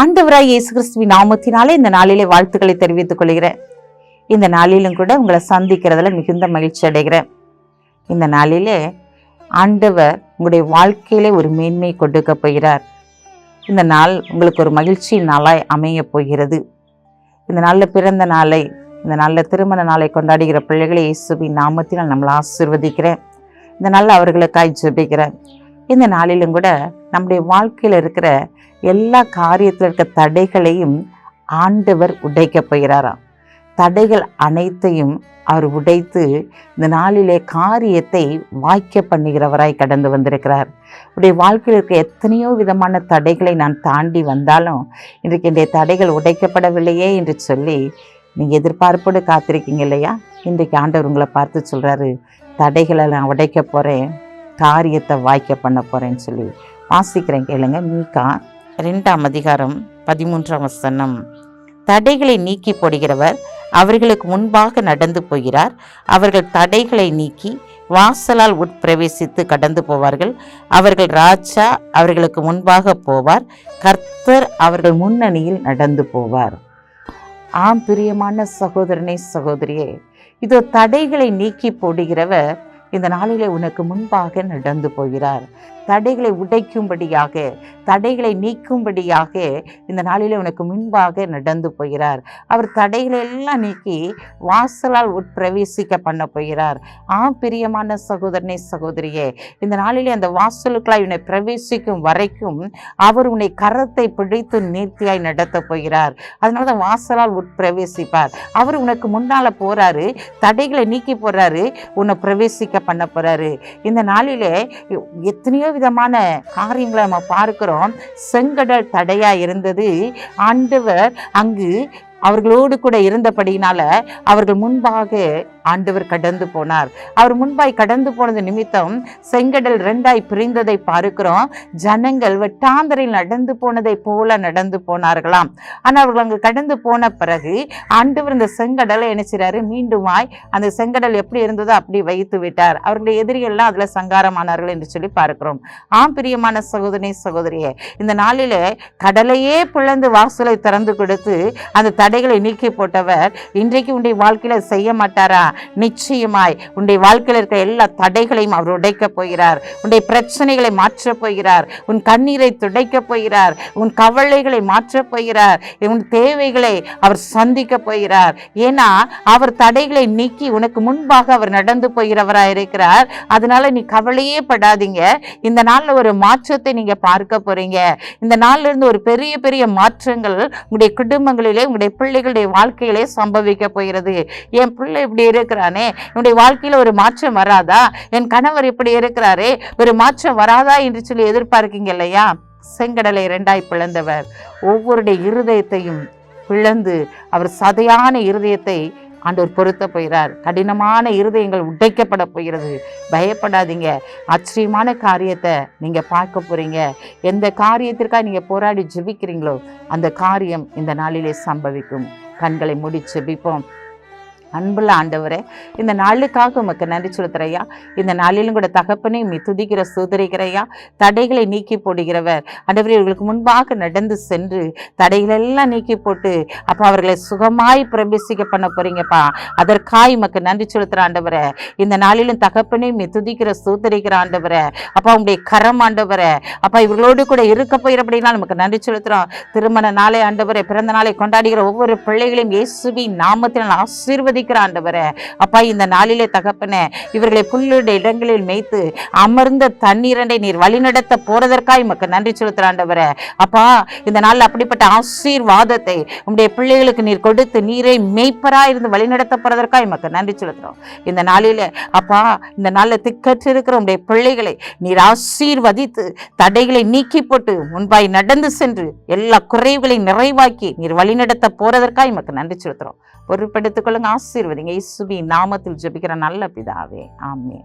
ஆண்டவராய் இயேசு கிறிஸ்துவின் நாமத்தினாலே இந்த நாளிலே வாழ்த்துக்களை தெரிவித்துக் கொள்கிறேன். இந்த நாளிலும் கூட உங்களை சந்திக்கிறதுல மிகுந்த மகிழ்ச்சி அடைகிறேன். இந்த நாளிலே ஆண்டவர் உங்களுடைய வாழ்க்கையிலே ஒரு மேன்மை கொடுக்க போகிறார். இந்த நாள் உங்களுக்கு ஒரு மகிழ்ச்சி நாளாய் அமைய போகிறது. இந்த நாளில் பிறந்த நாளை இந்த நாளில் திருமண நாளை கொண்டாடுகிற பிள்ளைகளை இயேசுவின் நாமத்தினால் நம்மளை ஆசீர்வதிக்கிறேன். இந்த நாளில் அவர்களுக்காய் ஜெபிக்கிறேன். இந்த நாளிலும் கூட நம்முடைய வாழ்க்கையில் இருக்கிற எல்லா காரியத்தில் இருக்க தடைகளையும் ஆண்டவர் உடைக்க போகிறாராம். தடைகள் அனைத்தையும் அவர் உடைத்து இந்த நாளிலே காரியத்தை வாய்க்க பண்ணுகிறவராய் கடந்து வந்திருக்கிறார். உடைய வாழ்க்கையில் இருக்க எத்தனையோ விதமான தடைகளை நான் தாண்டி வந்தாலும் இன்றைக்கு என்னுடைய தடைகள் உடைக்கப்படவில்லையே என்று சொல்லி நீங்கள் எதிர்பார்ப்போடு காத்திருக்கீங்க இல்லையா? இன்றைக்கு ஆண்டவர் உங்களை பார்த்து சொல்கிறாரு தடைகளை நான் உடைக்க போகிறேன் காரியத்தை வாய்க்க பண்ண போகிறேன்னு சொல்லி. வாசிக்கிறேன் கேளுங்க மீகா ரெண்டாம் அதிகாரம் பதிமூன்றாம் வசனம். தடைகளை நீக்கி போடுகிறவர் அவர்களுக்கு முன்பாக நடந்து போகிறார். அவர்கள் தடைகளை நீக்கி வாசலால் உட்பிரவேசித்து கடந்து போவார்கள். அவர்கள் ராஜா அவர்களுக்கு முன்பாக போவார். கர்த்தர் அவர்கள் முன்னணியில் நடந்து போவார். ஆம் பிரியமான சகோதரனே சகோதரியே இதோ தடைகளை நீக்கி போடுகிறவர் இந்த நாளிலே உனக்கு முன்பாக நடந்து போகிறார். தடைகளை உடைக்கும்படியாக தடைகளை நீக்கும்படியாக இந்த நாளிலே உனக்கு முன்பாக நடந்து போகிறார். அவர் தடைகளை எல்லாம் நீக்கி வாசலால் உட்பிரவேசிக்க பண்ண போகிறார். ஆ பிரியமான சகோதரனே சகோதரியே இந்த நாளிலே அந்த வாசலுக்குள்ளாய் உன்னை பிரவேசிக்கும் வரைக்கும் அவர் உன்னை கரத்தை பிடித்து நீர்த்தியாய் நடத்தப் போகிறார். அதனால தான் வாசலால் உட்பிரவேசிப்பார் அவர் உனக்கு முன்னால் போகிறாரு தடைகளை நீக்கி போகிறாரு உன்னை பிரவேசிக்க பண்ண போறாரு? இந்த நாளிலே எத்தனையோ விதமான காரியங்களை நம்ம பார்க்கிறோம். செங்கடல் தடையா இருந்தது. ஆண்டவர் அங்கு அவர்களோடு கூட இருந்தபடியினால அவர்கள் முன்பாக ஆண்டவர் கடந்து போனார். அவர் முன்பாய் கடந்து போனது நிமித்தம் செங்கடல் ரெண்டாய் பிரிந்ததை பார்க்கிறோம். ஜனங்கள் வெட்டாந்தரில் நடந்து போனதை போல நடந்து போனார்களாம். ஆனால் அவர்கள் அங்கு கடந்து போன பிறகு ஆண்டவர் இந்த செங்கடலை நினைச்சிறாரு மீண்டுமாய் அந்த செங்கடல் எப்படி இருந்ததோ அப்படி வைத்து விட்டார். அவர்களுடைய எதிரிகள்லாம் அதில் சங்காரமானார்கள் என்று சொல்லி பார்க்கிறோம். ஆம் பிரியமான சகோதரி சகோதரியே இந்த நாளிலே கடலையே பிளந்து வாசலை திறந்து கொடுத்து அந்த தடைகளை நீக்கி போட்டவர் இன்றைக்கு உன்னுடைய வாழ்க்கையில செய்ய மாட்டாரா? நிச்சயமாய் உன்னுடைய வாழ்க்கையில் இருக்கிற எல்லா தடைகளையும் அவர் உடைக்கப் போகிறார். உன்னுடைய பிரச்சனைகளை மாற்றப் போகிறார். உன் கண்ணீரை துடைக்கப் போகிறார். உன் கவலைகளை மாற்றப் போகிறார். உன் தேவைகளை அவர் சந்திக்க போகிறார். ஏன்னா அவர் தடைகளை நீக்கி உனக்கு முன்பாக அவர் நடந்து போகிறவராக இருக்கிறார். அதனால நீ கவலையே படாதீங்க. இந்த நாள்ல ஒரு மாற்றத்தை நீங்க பார்க்க போறீங்க. இந்த நாள்ல இருந்து ஒரு பெரிய பெரிய மாற்றங்கள் உங்களுடைய குடும்பங்களிலே உங்களுடைய பிள்ளைகளுடைய வாழ்க்கையிலே சம்பவிக்க போகிறது. என் பிள்ளை இப்படி இருக்கிறானே? என்னுடைய வாழ்க்கையில் ஒரு மாற்றம் வராதா? என் கணவர் இப்படி இருக்கிறாரே ஒரு மாற்றம் வராதா என்று சொல்லி எதிர்பார்க்கீங்க இல்லையா? செங்கடலை இரண்டாய் பிளந்தவர். ஒவ்வொருடைய இருதயத்தையும் பிளந்து அவர் சதையான இருதயத்தை ஆண்டவர் பொருத்த போகிறார். கடினமான இருதயங்கள் உடைக்கப்பட போகிறது. பயப்படாதீங்க. ஆச்சரியமான காரியத்தை நீங்கள் பார்க்க போகிறீங்க எந்த காரியத்திற்காக நீங்கள் போராடி ஜெபிக்கிறீங்களோ அந்த காரியம் இந்த நாளிலே சம்பவிக்கும். கண்களை முடி ஜெபிப்போம். அன்புள்ள ஆண்டவரே இந்த நாளுக்காக உமக்கு நன்றி செலுத்துறையா இந்த நாளிலும் கூட தகப்பனை மீ துதிக்கிற சோதரிகிறையா தடைகளை நீக்கி போடுகிறவர். ஆண்டவரே இவர்களுக்கு முன்பாக நடந்து சென்று தடைகளெல்லாம் நீக்கி போட்டு அப்போ அவர்களை சுகமாய் பிரவேசிக்க பண்ண போறீங்கப்பா. அதற்காய் உமக்கு நன்றி செலுத்துற ஆண்டவரை. இந்த நாளிலும் தகப்பனை மீ துதிக்கிற சூதரிக்கிற ஆண்டவரை. அப்பா உங்களுடைய கரம் ஆண்டவரை. அப்பா இவர்களோடு கூட இருக்க போயிறபடினா நமக்கு நன்றி செலுத்துறோம். திருமண நாளை ஆண்டவரே பிறந்த நாளை கொண்டாடுகிற ஒவ்வொரு பிள்ளைகளையும் இயேசுவின் நாமத்தினால் ஆசீர்வதி ஆசீர்வதிக்கிற ஆண்டவரே. அப்பா இந்த நாளிலே தகப்பனே இவர்களை புல்லுடைய இடங்களில் மேய்த்து அமர்ந்த தண்ணீரண்டை நீர் வழிநடத்த போறதற்காய் உமக்கு நன்றி செலுத்துற ஆண்டவரே. அப்பா இந்த நாளில் அப்படிப்பட்ட ஆசீர்வாதத்தை உங்களுடைய பிள்ளைகளுக்கு நீர் கொடுத்து நீரை மேய்ப்பரா இருந்து வழிநடத்த போறதற்காய் உமக்கு நன்றி செலுத்துறோம் இந்த நாளில அப்பா இந்த நாளில் திக்கற்று இருக்கிற உங்களுடைய பிள்ளைகளை நீர் ஆசீர்வதித்து தடைகளை நீக்கி போட்டு முன்பாய் நடந்து சென்று எல்லா குறைவுகளையும் நிறைவாக்கி நீர் வழிநடத்த போறதற்காய் உமக்கு நன்றி செலுத்துறோம் பொருட்படுத்திக் கொள்ளுங்க. ஆசை ஆசீர்வதிங்க. இயேசுவின் நாமத்தில் ஜெபிக்கிற நல்ல பிதாவே. ஆமே